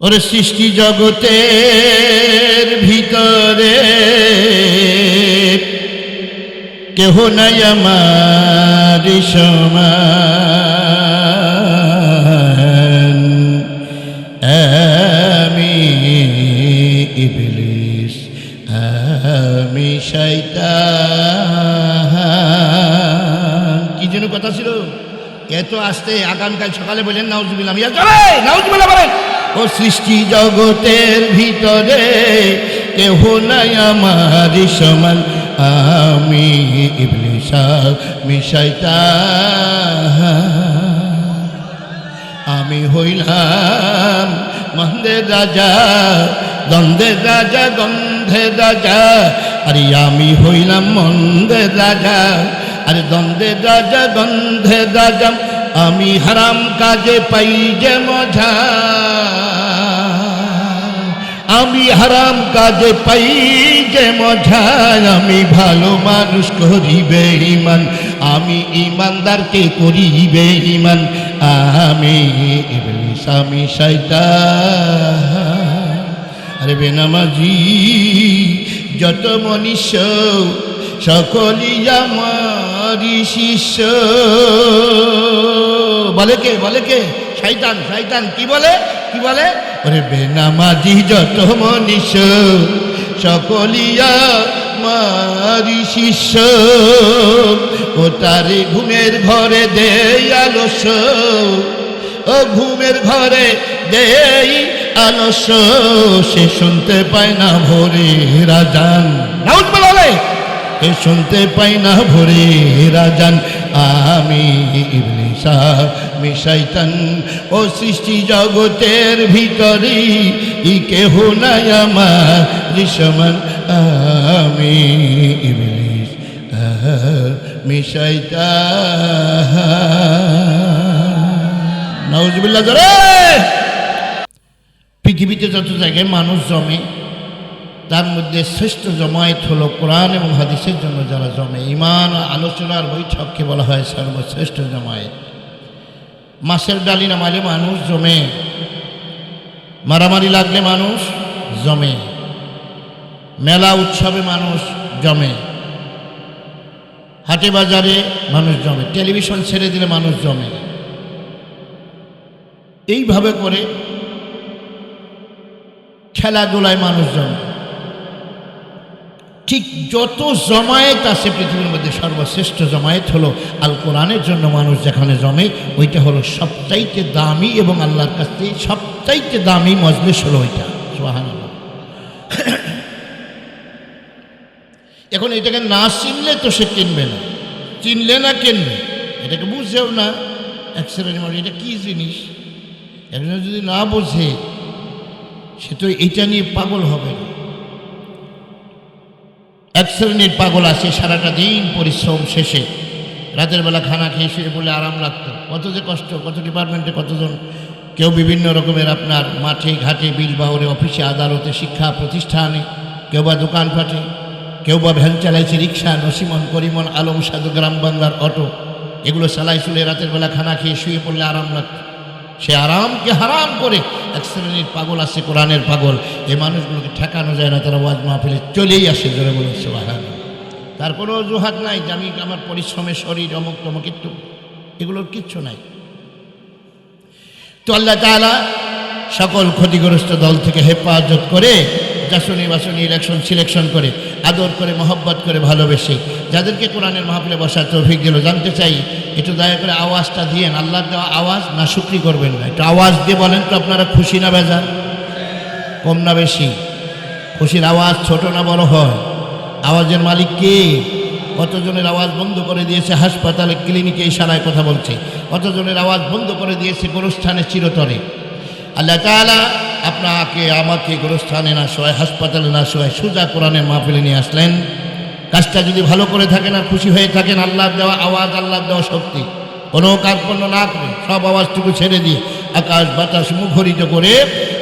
ওরে সৃষ্টি জগতের ভিতরে কেহ নাই আমার সমান। আমি ইবলিস, আমি শয়তান। কি যেন কথা ছিল? এত আসতে আগামীকাল সকালে বললেন, নাউজুবিল্লাহ নাউজুবিল্লাহ বলেন। সৃষ্টি জগতের ভিতরে, কেহ নাই আমার সমান। আমি ইবলিস আমি আমি হইলাম মন্দের রাজা দ্বন্দ্বের রাজা গন্ধের রাজা। আরে আমি হইলাম মন্দের রাজা, আরে দ্বন্দ্বের রাজা গন্ধের রাজা। আমি হারাম কাজে পাই যে মজা। হারাম কাজে পাই যে মজা আমি ভালো মানুষ করিবে ইমান, আমি ইমানদারকে করিবে ইমান। আমি আমি শয়তান। আরে বেনামাজি, যত মনীষ, সকলই আমারই শিষ্য। বলে কে বলে কে? শয়তান শয়তান, কি বলে? কি বলে? ওরে বেনামাজি যত মনীষ সকলিয়া মারি শিষ্য। ও তারে ঘুমের ঘরে দেই আলস ও ঘুমের ঘরে দেই আলস সে শুনতে পায় না ভোরে রাজান শুনতে পাই না ভোরে রাজান আমি ইবলিসা আমি শয়তান। ও সৃষ্টি জগতের ভিতরে ই কেহ নাই আমার ঋষমান আমি ইবলিস আমি শয়তান। নাউজুবিল্লাহ, জোরে। পৃথিবীতে যত জায়গায় মানুষ জমে তার মধ্যে শ্রেষ্ঠ জমায়েত হলো কোরআন এবং হাদিসের জন্য যারা জমে। ইমান আলোচনার বৈঠককে বলা হয় সর্বশ্রেষ্ঠ জমায়েত। মাসের ডালি নামালে মানুষ জমে। মারামারি লাগলে মানুষ জমে। মেলা উৎসবে মানুষ জমে। হাটে বাজারে মানুষ জমে। টেলিভিশন ছেড়ে দিলে মানুষ জমে। এইভাবে করে খেলাধুলায় মানুষ জমে। ঠিক যত জমায়েত আছে পৃথিবীর মধ্যে, সর্বশ্রেষ্ঠ জমায়েত হলো আল কোরআনের জন্য মানুষ যেখানে জমে, ওইটা হলো সবচাইতে দামি এবং আল্লাহর কাছ থেকে সবচাইতে দামি মজলিস হলো ওইটা। সোহান এখন এটাকে না চিনলে তো সে কিনবে না। চিনলে না কিনবে? এটাকে বুঝেও না। এক শ্রেণির এটা কী জিনিস? একজন যদি না বোঝে, সে তো এইটা নিয়ে পাগল হবে না। এক শ্রেণির পাগল আছে সারাটা দিন পরিশ্রম শেষে। রাতের বেলা খানা খেয়ে শুয়ে বলে আরাম লাগতো। কত যে কষ্ট, কত ডিপার্টমেন্টে কতজন। কেউ বিভিন্ন রকমের আপনার মাঠে, ঘাটে, বিল বাহরে, অফিসে, আদালতে, শিক্ষা প্রতিষ্ঠানে, কেউ বা দোকানপাটে, কেউ বা ভ্যান চালাইছে রিক্সা, নসিমন, করিমন, আলম, সাধু, গ্রাম বাংলার অটো। এগুলো চালাই চলে রাতের বেলা খানা খেয়ে শুয়ে পড়লে আরাম লাগতো। সে আরামকে হারাম করে এক শ্রেণির পাগল আছে, কোরআনের পাগল। এই মানুষগুলোকে ঠেকানো যায় না, তারা ওয়াজ মাহফিলে চলেই আসে, জোরে বলুন সোহান তার কোনো অজুহাত নাই, যে আমি আমার পরিশ্রমে শরীর অমুক তমুক একটু, এগুলোর কিচ্ছু নাই। তো আল্লাহ তালা সকল ক্ষতিগ্রস্ত দল থেকে হেফাজত করে যাসনি বাসনি ইলেকশন সিলেকশন করে, আদর করে, মহব্বত করে ভালোবেসে। যাদেরকে কোরআনের মাহফিলে বসার তৌফিক দিল, জানতে চাই, একটু দয়া করে আওয়াজটা দিয়েন। আল্লাহর দেওয়া আওয়াজ না শুক্রি করবেন না? একটু আওয়াজ দিয়ে বলেন তো আপনারা খুশি না বেজা কম না বেশি। খুশির আওয়াজ ছোট না বড় হয়। আওয়াজের মালিক কে? কতজনের আওয়াজ বন্ধ করে দিয়েছে? হাসপাতালে, ক্লিনিকে ইশারায় কথা বলছে। কতজনের আওয়াজ বন্ধ করে দিয়েছে? গোরস্থানে চিরতরে। আল্লাহ তাআলা আপনাকে আমাকে গোরস্থানে না শোয়, হাসপাতালে না শোয়, সোজা কোরআনের মাহফিলে নিয়ে আসলেন। কাজটা যদি ভালো করে থাকেন আর খুশি হয়ে থাকেন, আল্লাহর দেওয়া আওয়াজ, আল্লাহর দেওয়া শক্তি। কোনো কার্পণ্য না করে, সব আওয়াজটুকু ছেড়ে দিয়ে আকাশ বাতাস মুখরিত করে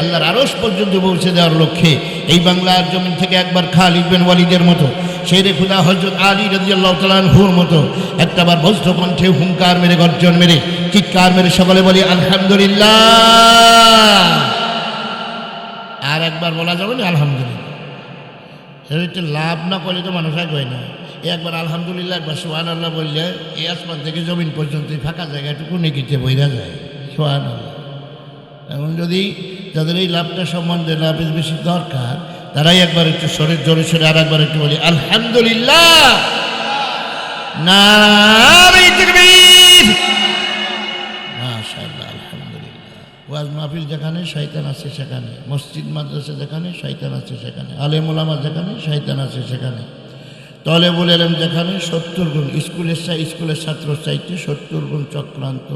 আল্লাহর আরস পর্যন্ত পৌঁছে দেওয়ার লক্ষ্যে এই বাংলার জমিন থেকে একবার খালিদ বিন ওয়ালিদের মতো, শেরে খুদা হজরত আলী রাজিয়াল্লাহ তালানহুর মতো, একটাবার বজ্র কণ্ঠে হুঙ্কার মেরে গর্জন মেরে, চিৎকার মেরে সকলে বলি, আলহামদুলিল্লাহ! একবার বলা যাবে না, আলহামদুলিল্লাহ। একটু লাভ না করলে তো মানুষ আগে না। একবার আলহামদুলিল্লাহ, একবার সোহান আল্লাহ বললে, এই আসমান থেকে জমিন পর্যন্ত ফাঁকা জায়গাটুকু নেকিতে বইরা যায়। সোহান আল্লাহ এখন যদি যাদের এই লাভটা সম্বন্ধে লাভের বেশি দরকার, তারাই একবার একটু শরীর জোরে সরে আর একবার একটু বলি, আলহামদুলিল্লাহ। নারে ওয়াজ মাহফিল যেখানে, শয়তান আছে সেখানে। মসজিদ, মাদ্রাসা যেখানে, শয়তান আছে সেখানে। আলেম ওলামা যেখানে, শয়তান আছে সেখানে। তলে বলেলাম যেখানে, সত্তর গুণ। স্কুলের চা স্কুলের ছাত্র চাইতে সত্তর গুণ চক্রান্ত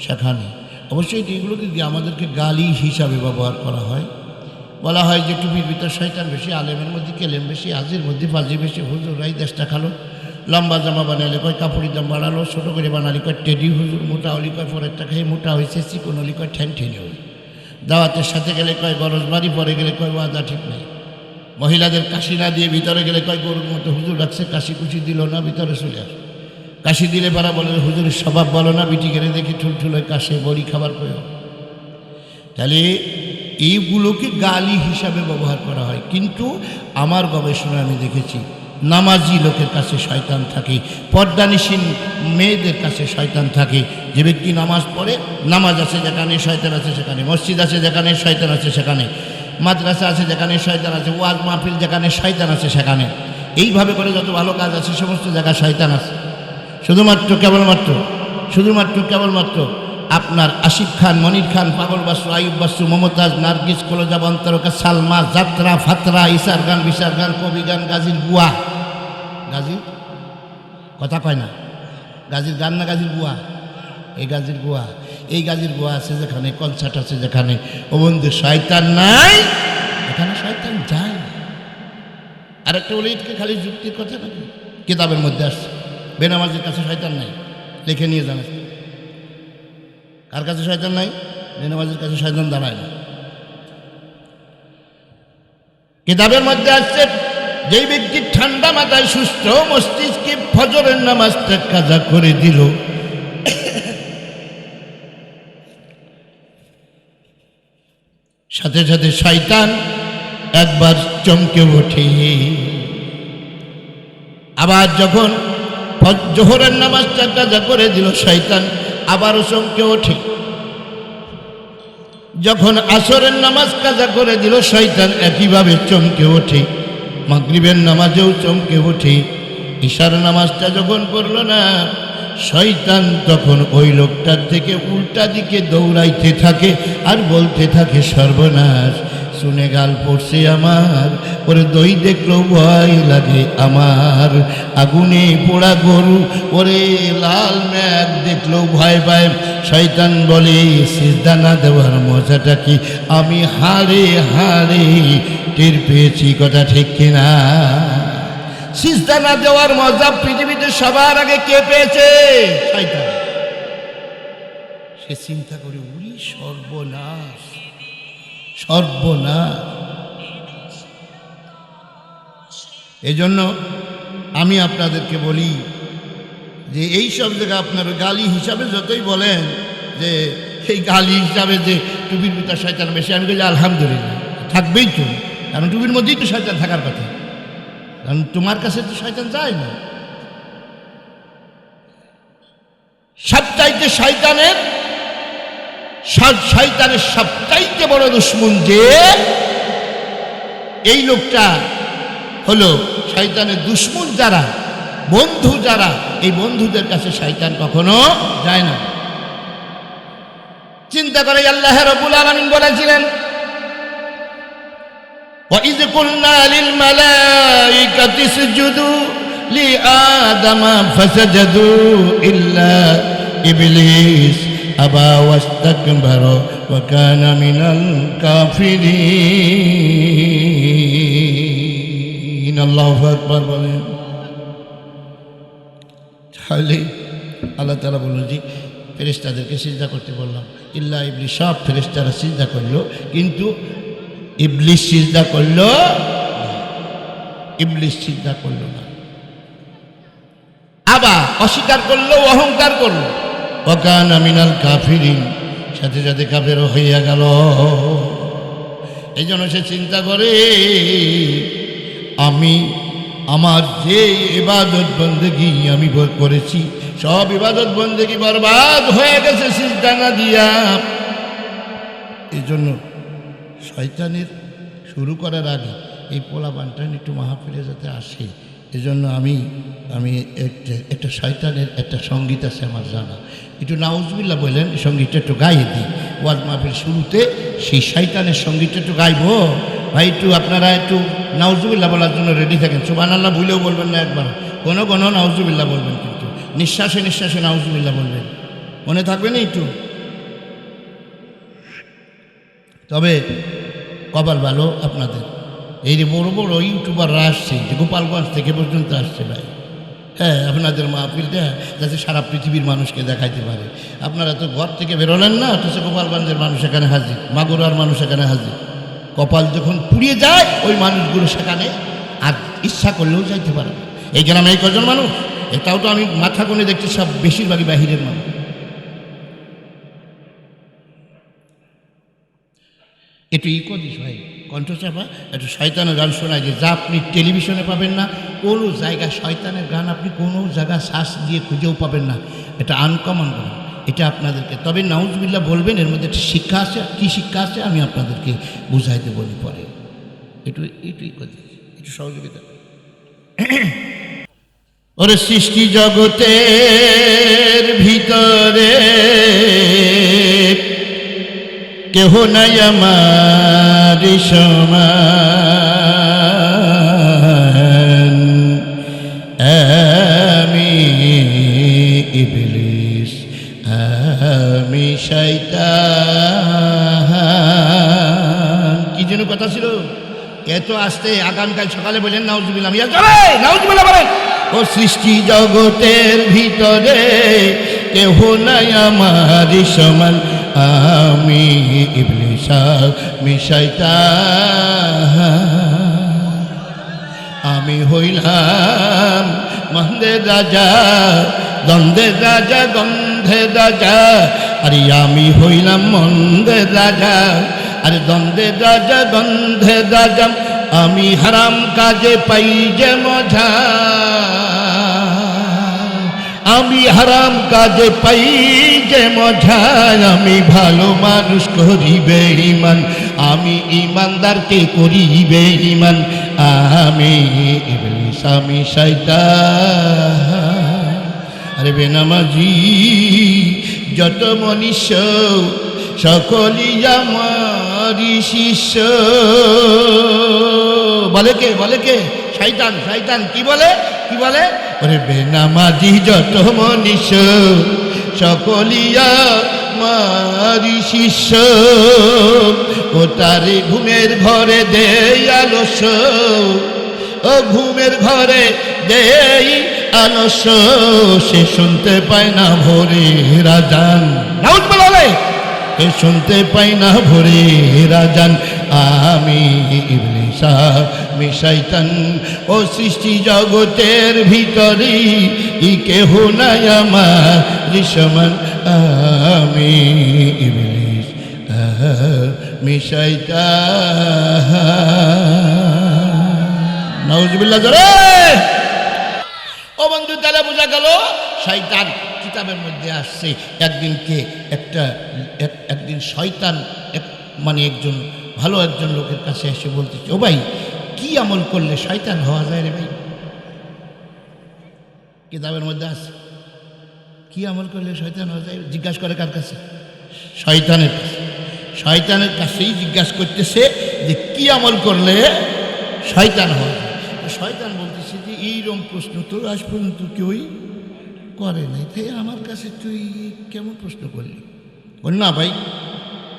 সেখানে। অবশ্যই এগুলোকে দিয়ে আমাদেরকে গালি হিসাবে ব্যবহার করা হয়। বলা হয় যে টুপির ভিতর শয়তান বেশি, আলেমের মধ্যে কেলেম বেশি আজির মধ্যে ফাজি বেশি, হুজুর রাই দেশটা খালো। লম্বা জামা বানালে কয়, কাপড়ের দাম বাড়ালো, ছোটো করে বানালি কয়, টেডি হুজুর মোটা হলি কয় পরেরটা খেয়ে মোটা হয়েছে চিকন হলি কয়, ঠ্যান ঠেনে হলি। দাওয়াতের সাথে গেলে কয়, গরজ বাড়ি, পরে গেলে কয়, ওয়াদা ঠিক নাই। মহিলাদের কাশি না দিয়ে ভিতরে গেলে কয়, গরুর মতো হুজুর রাখছে কাশি কুশি দিল না, ভিতরে চলে আস। কাশি দিলে পারা বলে, হুজুরের স্বভাব বলো না, বিটি গেলে দেখি ঠুল ঠুলো কাশে, বড়ি খাবার কয় তাহলে এইগুলোকে গালি হিসাবে ব্যবহার করা হয়। কিন্তু আমার গবেষণায় আমি দেখেছি নামাজি লোকের কাছে শয়তান থাকে, পর্দানিসীন মেয়েদের কাছে শয়তান থাকে। যে ব্যক্তি নামাজ পড়ে, নামাজ আছে যেখানে শয়তান আছে সেখানে, মসজিদ আছে যেখানে শয়তান আছে সেখানে, মাদ্রাসা আছে যেখানে শয়তান আছে, ওয়াজ মাহফিল যেখানে শয়তান আছে সেখানে। এইভাবে করে যত ভালো কাজ আছে, সমস্ত জায়গায় শয়তান আছে। শুধুমাত্র, কেবলমাত্র শুধুমাত্র, কেবলমাত্র আপনার আসিফ খান, মনির খান, পাগল বাসু আয়ুব বাসু, মমতাজ, নার্গিস, কলজা বন্তরকা, সালমা, যাত্রা, ফাতরা, ইসার গান, বিশার গান, কবি গান, গাজীর বুয়া। গাজীর? কথা কয় না। গাজীর গান না গাজীর বুয়া? এই গাজীর বুয়া। এই গাজীর বুয়া আছে যেখানে কনসার্ট আছে যেখানে। ও বন্ধু, শয়তান নাই? এখানে শয়তান যায়। আরেকটা বলে এটাকে খালি যুক্তির কথা নাকি? কিতাবের মধ্যে আসছে। বেনামাজের কাছে শয়তান নাই। লিখে নিয়ে জানা কার কাছে শয়তান নাই বেনামাজের কাছে শয়তান দাঁড়ায় না। কিতাবের মধ্যে আসছে, যেই ব্যক্তি ঠান্ডা মাথায় সুস্থ মস্তিষ্কে ফজরের নামাজটা কাজা করে দিল। সাথে সাথে শয়তান একবার চমকে ওঠে। আবার যখন ফজ- নামাজ নামাজটা কাজা করে দিল, শয়তান আবারও চমকে ওঠে যখন আসরের নামাজ কাজা করে দিল, শয়তান একইভাবে চমকে ওঠে মাগরিবের নামাজেও চমকে ওঠে ঈশার নামাজটা যখন পড়ল না, শয়তান তখন ওই লোকটার থেকে উল্টা দিকে দৌড়াইতে থাকে আর বলতে থাকে সর্বনাশ। শুনে গাল পড়ছে আমার, ওরে দই দেখলেও ভয় লাগে আমার। আগুনে পোড়া গরু, ওরে লাল ম্যাগ দেখলেও ভয় পায়। শয়তান বলে, সিজদা না দেওয়ার মজাটা কি? আমি হারে হারে টের পেয়েছি, কথা ঠিক কিনা? সিজদা দেওয়ার মজা পৃথিবীতে সবার আগে কে পেয়েছে? সে চিন্তা করে উড়ি সর্বনাশ। সর্বনাশ। এজন্য আমি আপনাদেরকে বলি যে এই সব জায়গা আপনার গালি হিসাবে যতই বলেন যে এই গালি হিসাবে যে টুপির ভিতর শয়তান বেশি আমি বলি আলহামদুলিল্লাহ, থাকবেই তো। কারণ টুপির মধ্যেই তো শয়তান থাকার কথা। কারণ তোমার কাছে তো শয়তান যায় না। সবচাইতে শয়তানের সব শয়তানের সবচাইতে বড় দুশ্মন যে এই লোকটা হলো শয়তানের দুশ্মন যারা বন্ধু যারা এই বন্ধুদের কাছে শয়তান কখনো যায় না চিন্তা করে আল্লাহ রবুল আলমিন বলেছিলেন وإذ قلنا للملائكة اسجدوا لآدم فسجدوا إلا إبليس أبى واستكبر وكان من الكافرين الله أكبر বলেন তাহলে আল্লাহ তালা বলল যে ফেরেস্তাদেরকে সিজদা করতে বললাম ইল্লা ইবলি সব ফেরেস্তারা সিজদা করলো কিন্তু ইবলিশ সিজদা করলো ইবলিশ সিজদা করলো না আবার অস্বীকার করলো অহংকার করলো অকান আমিনাল কাফিরিন। সাথে সাথে কাফেরও হইয়া গেল। এই জন্য সে চিন্তা করে, আমি আমার যে ইবাদত বন্দেগি আমি করেছি, সব ইবাদত বন্দেগি বরবাদ হয়ে গেছে সিজদানা দিয়া। এই জন্য শয়তানের শুরু করার আগে এই পোলা বানটান একটু মাহফিলে যাতে আসে। এজন্য আমি আমি একটা শয়তানের, একটা সংগীত আছে আমার জানা। একটু নাউজবিল্লা বললেন সঙ্গীতটা একটু গাইয়ে দিই। ওয়াজ মাহফিল শুরুতে সেই শয়তানের সঙ্গীতটা একটু গাইবো। ভাই, একটু আপনারা একটু নাউজুবিল্লা বলার জন্য রেডি থাকেন। সুবান আল্লাহ ভুলেও বলবেন না একবার। কোনো কোনো নাউজুবিল্লা বলবেন কিন্তু। নিঃশ্বাসে নিঃশ্বাসে নাউজুবিল্লা বলবেন। মনে থাকবে না একটু? তবে কপাল ভালো আপনাদের। এই যে বড় বড় ইউটিউবাররা আসছে, যে গোপালগঞ্জ থেকে পর্যন্ত আসছে ভাই। হ্যাঁ আপনাদের মাহফিলটা যাতে সারা পৃথিবীর মানুষকে দেখাইতে পারে। আপনারা তো ঘর থেকে বেরোলেন না, অথচ গোপালগঞ্জের মানুষ এখানে হাজির, মাগুরার মানুষ এখানে হাজির। কপাল যখন পুড়িয়ে যায়, ওই মানুষগুলো সেখানে আর ইচ্ছা করলেও যাইতে পারে। এই গ্রামে এই কজন মানুষ? এটাও তো আমি মাথা কোণে দেখছি, সব বেশিরভাগই বাহিরের মানুষ। একটু ই ভাই। কণ্ঠচাপা একটু শয়তানের গান শোনায় যে, যা আপনি টেলিভিশনে পাবেন না, কোনো জায়গায় শয়তানের গান আপনি কোনো জায়গা শ্বাস দিয়ে খুঁজেও পাবেন না। এটা আনকমন গান এটা আপনাদেরকে, তবে নাউজবিল্লা বলবেন, এর মধ্যে একটা শিক্ষা আছে। কী শিক্ষা আছে, আমি আপনাদেরকে বুঝাইতে বলি পরে। একটু একটু ই করে একটু সহযোগিতা। ওরে সৃষ্টি জগতের ভিতরে কেহ নাই আমার সমান। আমি ইবলিস আমি শয়তান। কি যেন কথা ছিল? এত আসতে আগামীকাল সকালে বলেন নাউজুবিল্লাহ নাউজুবিল্লাহ বলেন! ও সৃষ্টি জগতের ভিতরে কেহ নাই আমার সমান। আমি ইবলিস মিশাইতা আমি হইলাম মন্দে রাজা দ্বন্দ্বের রাজা গন্ধের রাজা। আরে আমি হইলাম মন্দে রাজা, আরে দ্বন্দ্বের রাজা গন্ধের রাজা। আমি হারাম কাজে পাই যে মজা। আমি হারাম কাজে পাই যে মজা, আমি ভালো মানুষ করিবে ইমান আমি ইমানদারকে করিবে ইমান আমি ইবলিস, আমি শয়তান। আরে বেনামাজি, যত মনীষ, সকলই আমারি শিষ্য। বলে কে বলে কে? শয়তান শয়তান, কি বলে? কি বলে? ওরে বেনামাজি যত মনীষ সকলিয়া মারি শিষ্য। ও তারে ঘুমের ঘরে দেই আলস ও ঘুমের ঘরে দেই আলস সে শুনতে পায় না ভোরে রাজান। বলে? এ শুনতে পাই না ভোরে রাজান। আমি ইবলিসা আমি শয়তান। ও সৃষ্টি জগতের ভিতরে, ই কেহ নাই আমার ঋষমান আমি ইবলিস, আমি শয়তান। নাউজুবিল্লাহ, জোরে! ও বন্ধু, তাহলে বোঝা গেল শয়তান কিতাবের মধ্যে আসছে। একদিনকে একটা, এক- একদিন শয়তান, এক মানে একজন, ভালো একজন লোকের কাছে এসে বলতেছে, ও ভাই কি আমল করলে শয়তান হওয়া যায় রে ভাই? কিতাবের মধ্যে আছে। কি আমল করলে শয়তান হওয়া যায়? জিজ্ঞাসা করে কার কাছে? শয়তানের কাছে। শয়তানের কাছেই জিজ্ঞাসা করতেছে যে কি আমল করলে শয়তান হওয়া যায়? শয়তান বলতেছে যে, এইরকম প্রশ্ন তো আজ পর্যন্ত কেউই করে নাই। তাই আমার কাছে তুই কেমন প্রশ্ন করলি? বল না ভাই,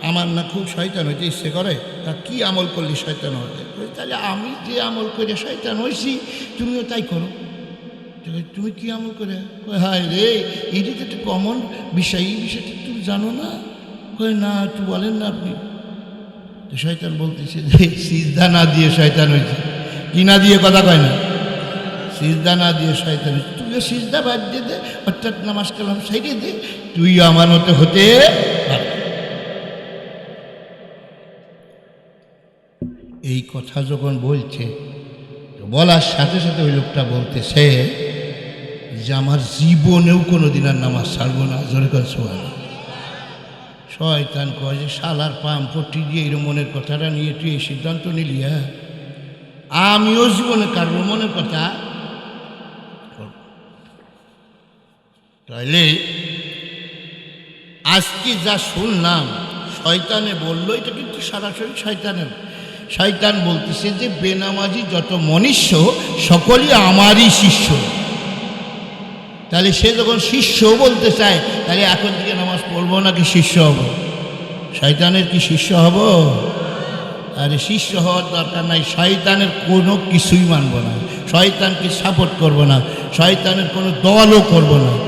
আমার না খুব শয়তান হইতে ইচ্ছে করে। তা কি আমল করলি শয়তান হতে বলি, তাহলে আমি যে আমল করে শয়তান হয়েছি তুমিও তাই করো। তুমি কি আমল করে? হায় রে এটি তো একটা কমন বিষয় এই বিষয়টা তুমি জানো না? কয় না একটু বলেন না আপনি। তো শয়তান বলতেছে যে সিজদা না দিয়ে শয়তান হয়েছে কি না দিয়ে কথা কয় না? সিজদা না দিয়ে শয়তান হয়েছে তুইও সিজদা বাদ দিয়ে দে অর্থাৎ নামাজ কালাম সাইডে দে তুই আমার মতো হতে পারবি। এই কথা যখন বলছে বলার সাথে সাথে ওই লোকটা বলতেছে যে আমার জীবনেও কোনো দিন আর নামাজ ছাড়বো না, জোরে করে শোয়া শয়তান কয় যে, শালার পট্টি দিয়ে এরম মনের কথাটা নিয়ে তুই এই সিদ্ধান্ত নিলি হ্যাঁ? আমিও জীবনে কাটবো, মনের কথা। তাইলে আজকে যা শুনলাম, শয়তানে বলল, এটা কিন্তু সরাসরি শয়তানের। শয়তান বলতেছে যে, বেনামাজি যত মনুষ্য, সকলই আমারই শিষ্য। তাহলে সে যখন শিষ্য বলতে চায়, তাহলে এখন থেকে নামাজ পড়ব নাকি শিষ্য হব? শয়তানের কি শিষ্য হব? আরে, শিষ্য হওয়ার দরকার নাই। শয়তানের কোনো কিছুই মানব না। শয়তানকে সাপোর্ট করব না। শয়তানের কোনো দলও করব না।